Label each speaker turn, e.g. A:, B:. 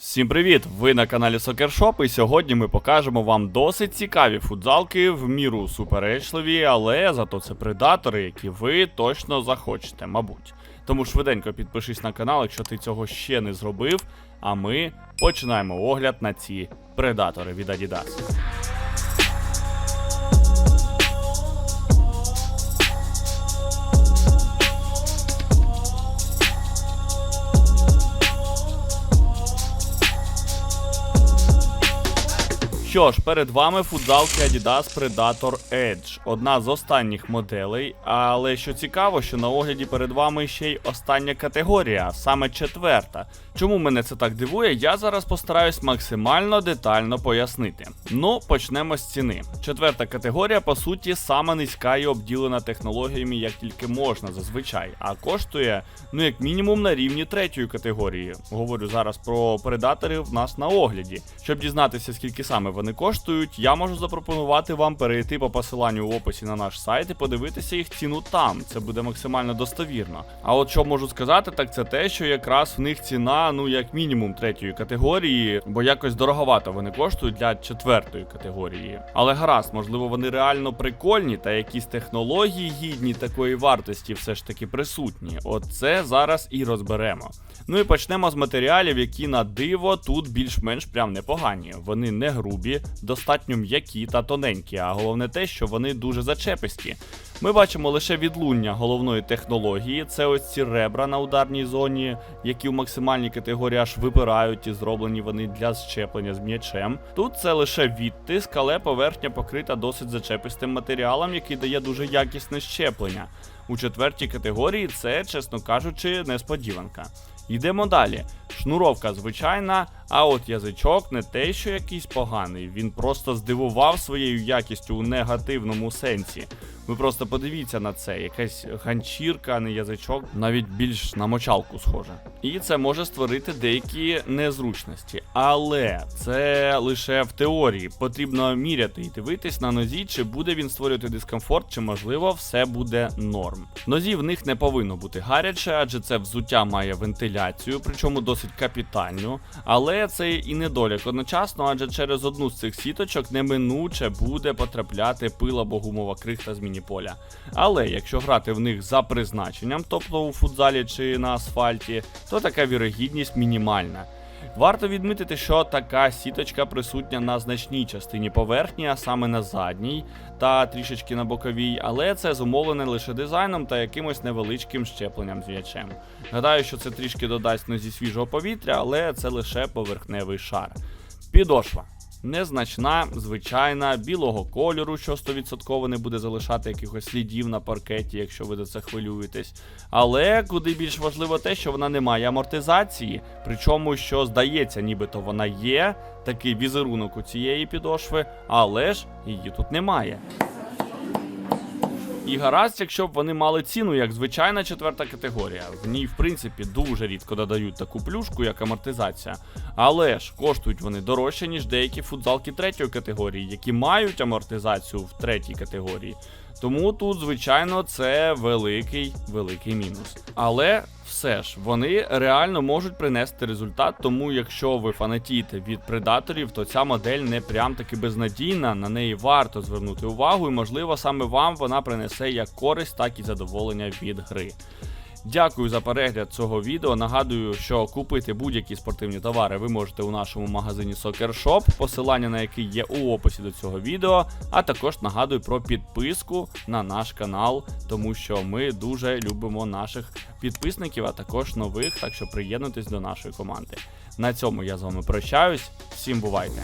A: Всім привіт! Ви на каналі Сокершоп, і сьогодні ми покажемо вам досить цікаві футзалки в міру суперечливі, але зато це предатори, які ви точно захочете, мабуть. Тому швиденько підпишись на канал, якщо ти цього ще не зробив. А ми починаємо огляд на ці предатори від Adidas. Що ж, перед вами футзалки Adidas Predator Edge, одна з останніх моделей. Але що цікаво, що на огляді перед вами ще й остання категорія, саме четверта. Чому мене це так дивує, я зараз постараюсь максимально детально пояснити. Ну, почнемо з ціни. Четверта категорія, по суті, сама низька і обділена технологіями, як тільки можна зазвичай, а коштує, ну як мінімум, на рівні третьої категорії. Говорю зараз про предаторів в нас на огляді. Щоб дізнатися, скільки саме вони коштують, я можу запропонувати вам перейти по посиланню в описі на наш сайт і подивитися їх ціну там. Це буде максимально достовірно. А от що можу сказати, так це те, що якраз в них ціна, ну як мінімум третьої категорії, бо якось дороговато вони коштують для четвертої категорії. Але гаразд, можливо, вони реально прикольні та якісь технології гідні такої вартості все ж таки присутні. От це зараз і розберемо. Ну і почнемо з матеріалів, які на диво тут більш-менш прям непогані. Вони не грубі, достатньо м'які та тоненькі, а головне те, що вони дуже зачеписті. Ми бачимо лише відлуння головної технології, це ось ці ребра на ударній зоні, які в максимальній категорії аж випирають і зроблені вони для щеплення з м'ячем. Тут це лише відтиск, але поверхня покрита досить зачепистим матеріалом, який дає дуже якісне щеплення. У четвертій категорії це, чесно кажучи, несподіванка. Йдемо далі. Шнуровка звичайна, а от язичок не те, що якийсь поганий, він просто здивував своєю якістю у негативному сенсі. Ви просто подивіться на це, якась ганчірка, не язичок, навіть більш на мочалку схоже. І це може створити деякі незручності. Але це лише в теорії. Потрібно міряти і дивитись на нозі, чи буде він створювати дискомфорт, чи можливо все буде норм. Нозі в них не повинно бути гаряче, адже це взуття має вентиляцію, причому досить капітальну. Але це і недолік одночасно, адже через одну з цих сіточок неминуче буде потрапляти пил або гумова крихта з мініполя. Але якщо грати в них за призначенням, тобто у футзалі чи на асфальті, то така вірогідність мінімальна. Варто відмітити, що така сіточка присутня на значній частині поверхні, а саме на задній та трішечки на боковій, але це зумовлене лише дизайном та якимось невеличким щепленням з м'ячем. Гадаю, що це трішки додасть нозі свіжого повітря, але це лише поверхневий шар. Підошва. Незначна, звичайна, білого кольору, що 100% не буде залишати якихось слідів на паркеті, якщо ви за це хвилюєтесь. Але куди більш важливо те, що вона не має амортизації, причому що здається, нібито вона є, такий візерунок у цієї підошви, але ж її тут немає. І гаразд, якщо б вони мали ціну як звичайна четверта категорія. В ній, в принципі, дуже рідко додають таку плюшку, як амортизація. Але ж коштують вони дорожче, ніж деякі футзалки третьої категорії, які мають амортизацію в третій категорії. Тому тут, звичайно, це великий великий мінус. Але все ж вони реально можуть принести результат. Тому, якщо ви фанатієте від предаторів, то ця модель не прям таки безнадійна. На неї варто звернути увагу, і можливо саме вам вона принесе як користь, так і задоволення від гри. Дякую за перегляд цього відео. Нагадую, що купити будь-які спортивні товари ви можете у нашому магазині Soccer Shop, посилання на який є у описі до цього відео. А також нагадую про підписку на наш канал, тому що ми дуже любимо наших підписників, а також нових, так що приєднуйтесь до нашої команди. На цьому я з вами прощаюсь. Всім бувайте!